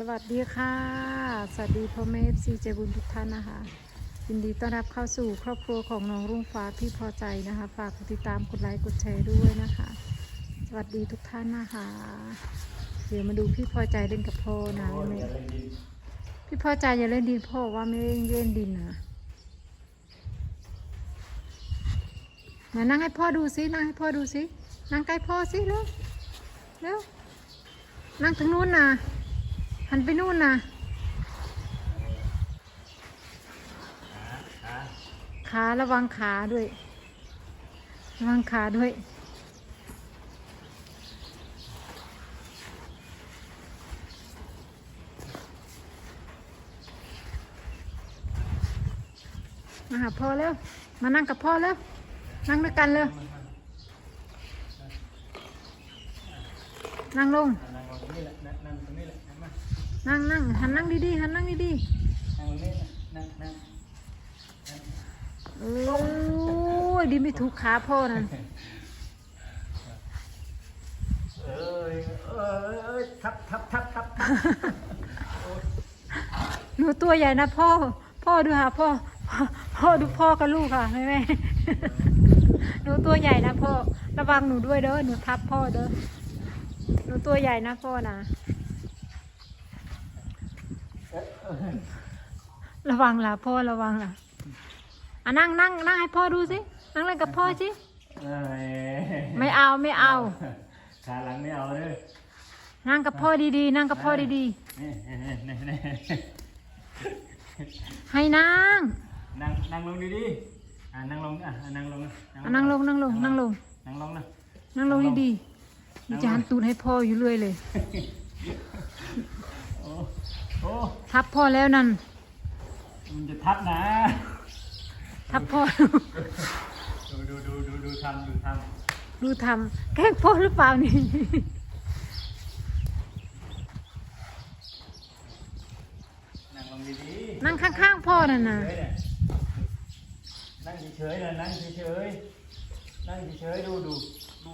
สวัสดีค่ะ สวัสดีพ่อแม่ซีเจบุญทุกท่านนะคะยินดีต้อนรับเข้าสู่ครอบครัวของน้องรุ่งฟ้าพี่พอใจนะคะ ฝากกดติดตามกดไลค์กดแชร์ด้วยนะคะ สวัสดีทุกท่านนะคะ เดี๋ยวมาดูพี่พอใจเล่นกับพ่อนะแม่พี่พอใจอย่าเล่นดินพ่อว่าไม่เล่นดินนะมานั่งให้พ่อดูสินั่งให้พ่อดูสินั่งใกล้พ่อสิเร็วเร็วนั่งทางนู้นนะ หันไปนู่นนะขาระวังขาด้วย ระวังขาด้วย มาหาพ่อเร็ว มานั่งกับพ่อเร็ว นั่งด้วยกันเร็ว นั่งลงนั่งตรงนี้แหละนั่งนั่งตรงนี้แหละ นั่งมานั่งนั่งหันนั่งดีๆหันนั่งดีนั่งตรงนี้นั่งนั่งๆโอ้ยดีไม่ถูกขาพ่อนั่นเอ้ยเอ้ยเอ้ยทับทับทับทับหนูตัวใหญ่นะพ่อ พ่อดูหาพ่อพ่อ พ่อดูพ่อกับลูกค่ะแม่แม่หนูตัวใหญ่นะพ่อ ระวังหนูด้วยเด้อ หนูทับพ่อเด้อ หนูตัวใหญ่นะพ่อนะ ระวังล่ะพ่อระวังล่ะอะนั่งนั่งนั่งให้พ่อดูสินั่งเล่นกับพ่อสิเอ้ยไม่เอาไม่เอาขาหลังไม่เอาเลยนั่งกับพ่อดีๆ นั่งกับพ่อดีนี่นี่นี่นี่นี่ๆให้นั่งนั่งนั่งลงดีๆอะนั่งลงอะนั่งลงอะนั่งลงนั่งลงนั่งลงนั่งลงนะนั่งลงดีๆนี่จะหันตูดให้พ่ออยู่เรื่อยเลยโอ้โอ้ ทับพ่อแล้วนั่น มันจะทับนะ ทับพ่อ ดูดูดูดูดูทำดูทดูทำแกล้งพ่อหรือเปล่านี่ำนั่งลงดีๆนั่งข้างๆพ่อนั่นน่ะเฉยๆนั่งเฉยๆนะนั่งเฉยๆนั่งเฉยๆดูดูดู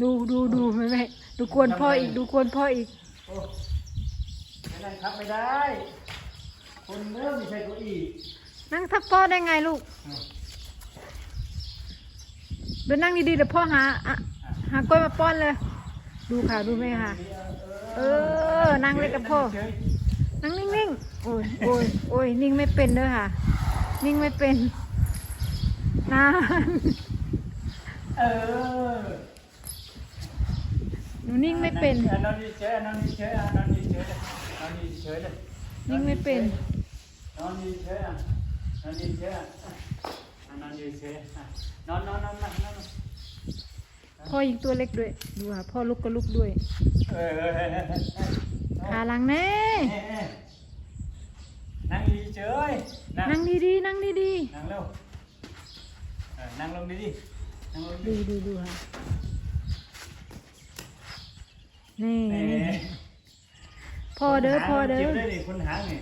ดูดูดูดูดูไม่ไม่ดูกวนพ่ออีกดูกวนพ่ออีก โอ้ ไม่นั่งทับไม่ได้ คนเริ่มไม่ใช่เก้าอี้นั่งทับพ่อได้ไงลูกเดินนั่งดีๆเดี๋ยวพ่อหาอะหากล้วยมาป้อนเลย ดูค่ะดูไหมค่ะ เออ นั่งเล่นกับพ่อเฉยนั่งนิ่งๆ โอ้ยโอ้ยโอ้ยนิ่งไม่เป็นเด้อค่ะ นิ่งไม่เป็นนานๆเออห นูนิ่งไม่เป็นอะนอนเฉยๆอะนอนเฉยๆอะนอนเฉยๆเลยนอนเฉยๆเลยนิ่งไม่เป็น นอนเฉยๆอะนอนเฉยๆอะอะนอนเฉยๆอะนอนนอนนอนนอนนอนพ่อยิงตัวเล็กด้วย ดูค่ะพ่อลุกก็ลุกด้วยเออเออเออเออเออขาหลังแน่เอ๊ะเอ๊ะนั่งเฉยๆนั่งนั่งดีๆนั่งดีนั่งเร็วเออนั่งลงดีๆนั่งลงๆดีดูดูดูค่ะ นี่ๆเอ๊ะพ่อเด้อพ่อเด้อ คนหางมันจ็บได้ดิคนหางนี่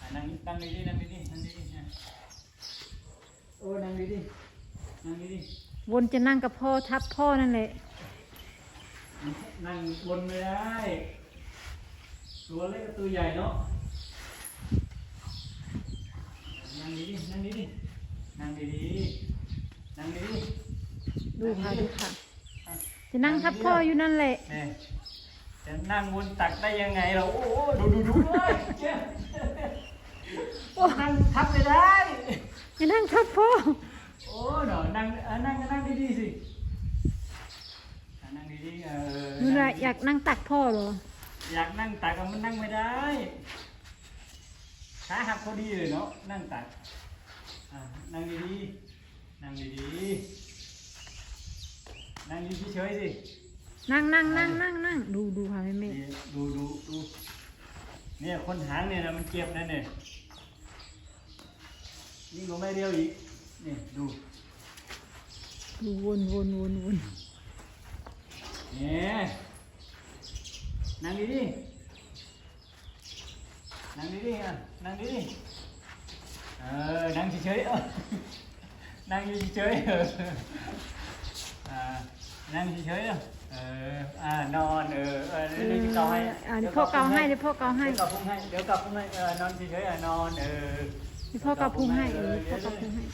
อะนั่งนั่งดีๆนั่งดีๆนั่งดีๆอะโอ้นั่งดีๆนั่งดีวนจะนั่งกับพ่อทับพ่อนั่นแหละ ๆนั่งบนไม่ได้ตัวเล็กกับตัวใหญ่เนาะนั่งดีๆนั่งดีๆนั่งดีๆนั่งดีดูค่ะดูค่ะ จะนั่งทับพ่ออยู่นั่นแหละเนี่ยจะนั่งบนตักได้ยังไงเราโอ้โหดูดูดูเลยเจ๊นั่งทับไม่ได้ จะนั่งทับพ่อ โอ้นอนั่งเออนั่งนั่งดีๆสินั่งดีๆเออหนูน่ะอยากนั่งตักพ่อเหรอ อยากนั่งตักอะมันนั่งไม่ได้ขาหักพอดีเลยเนาะนั่งตักอะนั่งดีๆนั่งดีๆ นั่งอยู่เฉยๆสินั่งนั่งนั่งนั่งนั่งดูดูค่ะแม่แม่นี่ดูดูดูเนี่ยคนหางเนี่ยนะมันเจ็บนะเนี่ยยิ่งกว่าไม่เดียวอีกนี่ดูดูวนวนวนวนเนี่ยนั่งดีๆนั่งดีๆอะนั่งดีๆเออนั่งเฉยๆเออนั่งอยู่เฉยๆเออ อ่านั่งเฉยๆอะเอออ่านอนเออเออเดี๋ยวเดี๋ยวจะเกาให้อ่าเดี๋ยวพ่อเกาให้เดี๋ยวพ่อเกาให้ เดี๋ยวเกาพุงให้เดี๋ยวเกาพุงให้เออนอนเฉยๆอะนอนเออเดี๋ยวพ่อเกาพุงให้เออพ่อเกาพุงให้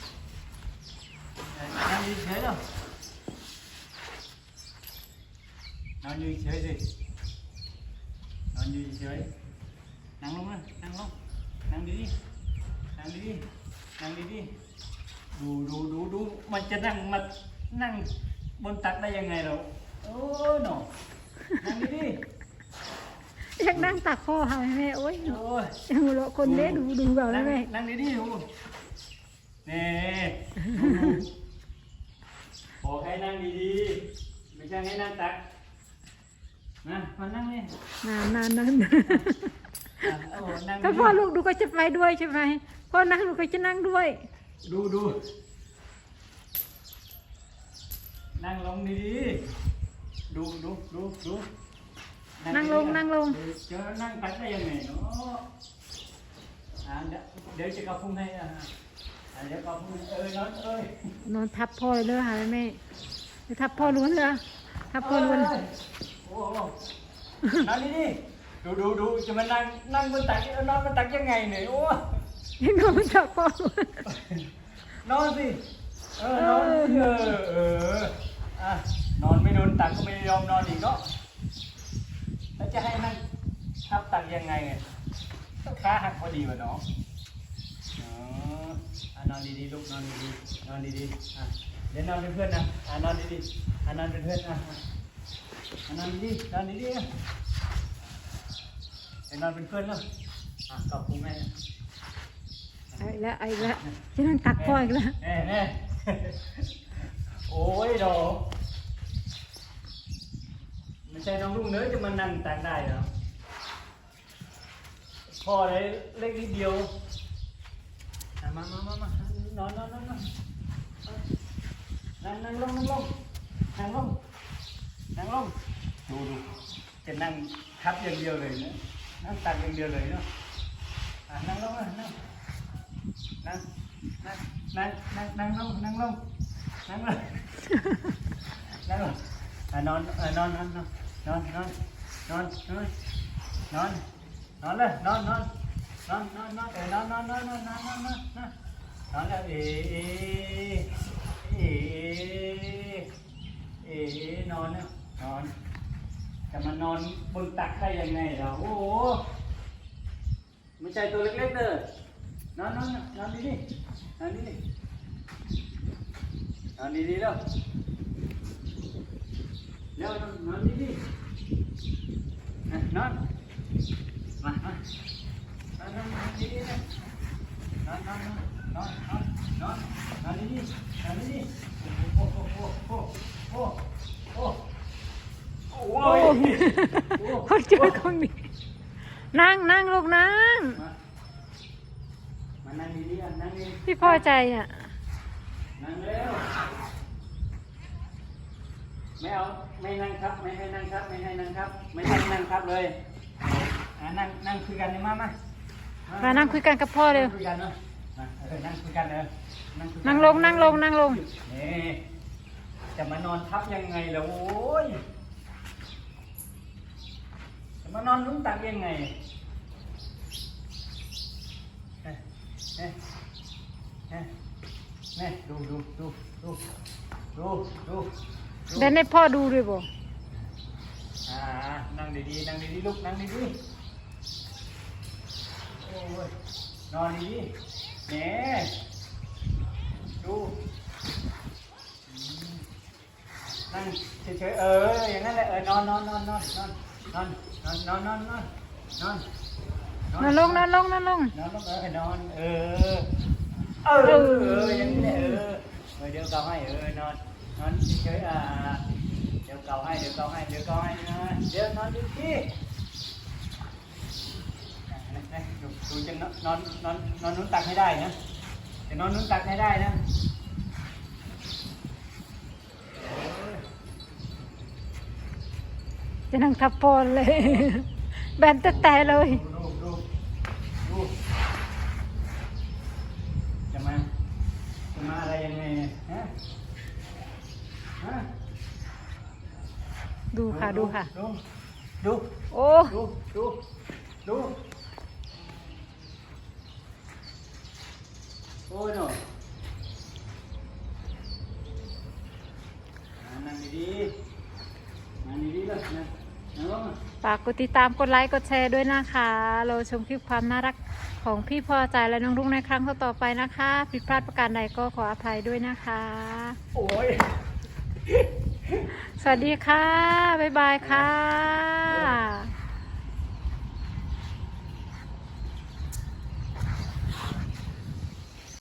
เออนอนเฉยๆเนาะนอนอยู่เฉยสินอนอยู่เฉยๆนั่งลงนะนั่งลงนั่งดีๆนั่งดีๆนั่งดีๆดูดูดูดูมันจะนั่งมานั่ง บนตักได้ยังไงเราโอ้หนอนั่งดีๆอยากนั่งตักพ่อค่ะแม่โอ้ยโอ้ยหัวเราะคนเด้ดูดูแบบนั่นั้นงแม่นั่งดีๆดูนี่บอกให้นั่งดีๆไม่ใช่ให้นั่งตักนะมานั่งนี่นานนานนั้นอะโอ้นั่งถ้าพ่อลูกดูก็จะไปด้วยใช่ไหมพ่อนั่งลูกก็จะนั่งด้วย ดูดู นั่งลงดีๆดูดูดูดูนั่งลงดีๆนั่งลง เจอนั่งตักได้ยังไงเนาะอะเดี๋ยวเดี๋ยวจะกระพุ้งให้อะอะเดี๋ยวกระพุ้งเออนอนเอ้ยนอนทับพ่อเลยเลยค่ะแม่ไปทับพ่อล้วนเลยทับพ่อล้วนเอ้ยโอ้โหนั่งนี่ดูดูดูจะมานั่งนั่งบนตักเอานอนบนตักยังไงเนี่ยโอ้ยังนอนทับพ่อล้วนนอนสิเออนอนสิเออเออ อะนอนไม่โดนตักก็ไม่ยอมนอนอีกเนาะแล้วจะให้นั่งทับตักยังไงเนี่ยก็ขาหักพอดีวะเนาะอ๋ออะนอนดีๆลูกนอนดีๆนอนดีๆอะเดี๋ยวนอนเป็นเพื่อนนะอะนอนดีๆอะนอนเป็นเพื่อนอะอะอะนอนดีๆนอนดีๆอะเดี๋ยวนอนเป็นเพื่อนแล้วอะกอบพุงให้ไอ้แล้วไอ้แล้วจะนั่งตักพ่ออีกแล้วแน่แน่ โอ้ยดอกไม่ใช่น้องลุงเนื้อจะมานั่งตักได้เหรอพ่อเลยเล็กนิดเดียวอะมามามามานอนนอนนอนนอนนั่งนั่งลงนั่งลงนั่งลงนั่งลงดูดูจะนั่งทับอย่างเดียวเลยนะนั่งตักอย่างเดียวเลยเนาะอะนั่งลงอะนั่งนั่งนั่งนั่งนั่งนั่งลงนั่งลง นั่งลงนั่งลงอะนอนอะนอนนอนนอนนอนนอนนอนนอนนอนนอนเลยนอนนอนนอนนอนนอนเออนอนนอนนอนนอนนอนนอนนอนนอนนอนแล้วเอเอเอเอนอนเนี่ยนอนจะมานอนบนตักได้ยังไงเราโอ้โหไม่ใช่ตัวเล็กๆเด้อนอนนอนนอนดีดีนอนดีดี นอนดีดีแล้วเร็วนอนดีดีนอนมามานอนนอนดีดีนอนนอนนอนนอนนอนนอนดีดีนอนดีดีโอ้โหโอ้โหโอ้โหโอ้โหโอ้ยพ่อเจอคนนี้นั่งนั่งลูกนั่งมานั่งดีๆนั่งดีพี่พอใจอะ นั่งเร็วไม่เอาไม่นั่งครับ ไม่ให้นั่งครับ ไม่ให้นั่งครับ ไม่ให้นั่งครับเลยอ่านั่งนั่งคุยกันเลยมามามามานั่งคุยกันกับพ่อเร็วคุยกันเนาะมาเออนั่งคุยกันเออนั่งคุยกันั่งลงนั่งลงนั่งลงนี่จะมานอนทับยังไงล่ะโอ้ยจะมานอนลุ้นตักยังไงเอ๊ะเอ๊ะ เอ๊ะเอ๊ะดูดูดูดูดูดูดูเดินให้พ่อดูด้วยบ่อ่านั่งดีๆนั่งดีๆลูกนั่งดีๆโอ้ยนอนดีๆแหน่ดูอืมนั่งเฉยๆเอออย่างนั้นแหละเออนอนนอนนอนนอนนอนนอนนอนนอนนอนนอนนอนนั่งลงนั่งลงนั่งลงนอนลงเออนอนเออ เออเอออย่างนี้แหละเออเออเดี๋ยวเกาให้เออนอนนอนเฉยๆอ่าเดี๋ยวเกาให้เดี๋ยวเกาให้เดี๋ยวเกาให้นะเดี๋ยวนอนดีที่ดูดูจะนอนนอนนอนนอนนุ่นตักให้ได้นะจะนอนนุ่นตักให้ได้นะจะนั่งทับพ่อเลย แบนแต่แต่เลย ดูดูดูจะมาจะมาอะไรยังไงเนี่ยฮะฮะ ดูค่ะดูค่ะ ดู ดู โอ้ ดู ดู ดู โอ้ยหนูอ่านั่งดีๆนั่งดีๆเลยนะนั่งลงมาฝากกดติดตามกดไลค์กดแชร์ด้วยนะคะ เราชมคลิปความน่ารักของพี่พอใจและน้องรุ่งในครั้งต่อๆไปนะคะ ผิดพลาดประการใดก็ขออภัยด้วยนะคะ โอ้ย สวัสดีค่ะ บ๊ายบายค่ะ